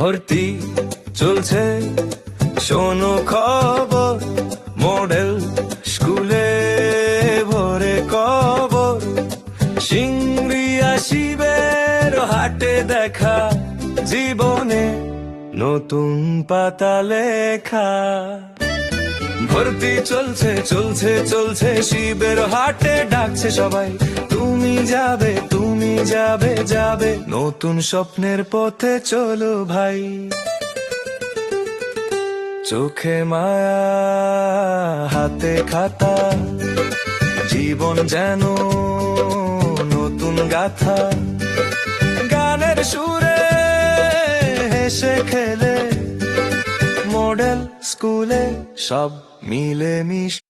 ভর্তি চলছে। শোনো খবর, মডেল স্কুলে ভরে কবর। সিংড়িয়া শিবের হাটে দেখা জীবনে নতুন পাতা লেখা। ভর্তি চলছে চলছে চলছে, শিবের হাটে ডাকছে সবাই। তুমি যাবে তুমি যাবে যাবে। নতুন স্বপ্নের পথে চলো ভাই। চোখে মায়া, হাতে খাতা। জীবন যেন নতুন গাথা। গানের সুরে হেসে খেলে। মডেল স্কুলে সব মিলে মিশ